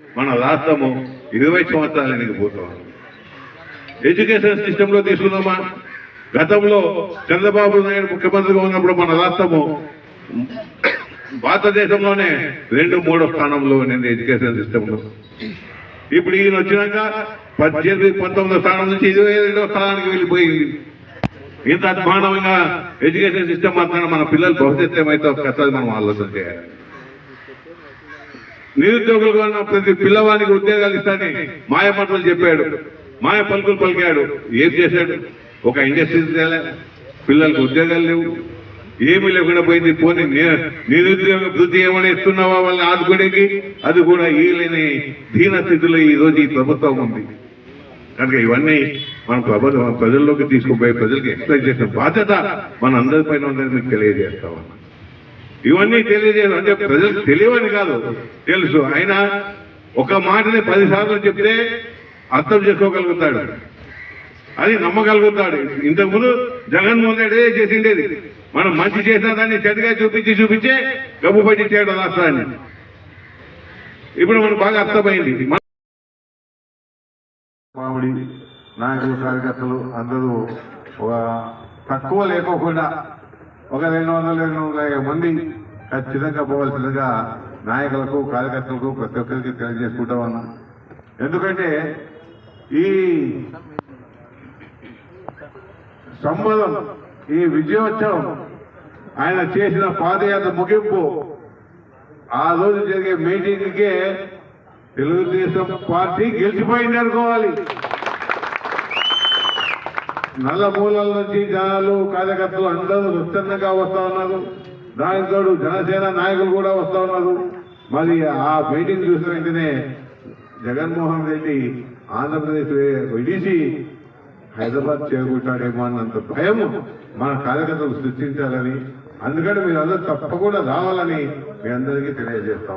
మన రాష్ట్రము ఇరవై సంవత్సరాలు ఎనిగిపోతాం ఎడ్యుకేషన్ సిస్టంలో తీసుకుందామా? గతంలో చంద్రబాబు నాయుడు ముఖ్యమంత్రిగా ఉన్నప్పుడు మన రాష్ట్రము భారతదేశంలోనే రెండు మూడో స్థానంలో నేను ఎడ్యుకేషన్ సిస్టంలో ఇప్పుడు ఈయన వచ్చినాక పద్దెనిమిది పంతొమ్మిదో స్థానం నుంచి ఇరవై రెండో స్థానానికి వెళ్ళిపోయింది. ఇంత అధ్మానంగా ఎడ్యుకేషన్ సిస్టమ్ మాత్రం మన పిల్లలు భవిష్యత్తు ఏమైతే ఒకసారి మనం ఆలోచన చేయాలి. నిరుద్యోగులుగా ఉన్న ప్రతి పిల్లవానికి ఉద్యోగాలు ఇస్తాడని మాయ మాటలు చెప్పాడు. మాయ పలుకులు పలికాడు. ఏం చేశాడు? ఒక ఇండస్ట్రీ తేలే పిల్లలకు ఉద్యోగాలు లేవు. ఏమీ లేకుండా పోయింది. పోనీ నిరుద్యోగ వృద్ధి ఏమైనా ఇస్తున్నావా వాళ్ళని ఆదుకోవడానికి అది కూడా ఈ లేని దీన స్థితిలో ఈ రోజు ఈ ప్రభుత్వం ఉంది. కనుక ఇవన్నీ మన ప్రభుత్వం ప్రజల్లోకి తీసుకుపోయి ప్రజలకు ఎక్స్ప్లెయిన్ చేసిన బాధ్యత మన అందరిపైన ఉందని మీకు తెలియజేస్తామన్నా ఇవన్నీ తెలియజేయడం అంటే ప్రజలకు తెలియని కాదు. తెలుసు. ఆయన ఒక మాటని పదిసార్లు చెప్తే అర్థం చేసుకోగలుగుతాడు. అది నమ్మగలుగుతాడు. ఇంతకుముందు జగన్మోహన్ రెడ్డి చేసిండేది. మనం మంచి చేసిన దాన్ని చెడుగా చూపించి చూపించే గబ్బు చేయడం రాష్ట్రాన్ని. ఇప్పుడు మనకు బాగా అర్థమైంది. మామిడి నాయకులు కార్యకర్తలు అందరూ ఒక తక్కువ లేకోకుండా ఒక రెండు వందల రెండు వందల మంది ఖచ్చితంగా పోవాల్సిందిగా నాయకులకు కార్యకర్తలకు ప్రతి ఒక్కరికి తెలియజేసుకుంటా ఉన్నా. ఎందుకంటే ఈ సంబలం ఈ విజయోత్సవం ఆయన చేసిన పాదయాత్ర ముగింపు ఆ రోజు జరిగే మీటింగ్కే తెలుగుదేశం పార్టీ గెలిచిపోయింది అనుకోవాలి నల్ల మూలల నుంచి జనాలు కార్యకర్తలు అందరూ విస్తరణగా వస్తా ఉన్నారు. దానితోడు జనసేన నాయకులు కూడా వస్తా ఉన్నారు. మరి ఆ మీటింగ్ చూసిన వెంటనే జగన్మోహన్ రెడ్డి ఆంధ్రప్రదేశ్ విడిచి హైదరాబాద్ చేరుకుంటాడేమో అన్నంత భయం మన కార్యకర్తలు సృష్టించాలని. అందుకని మీరు అందరూ తప్పకుండా రావాలని మీ అందరికీ తెలియజేస్తా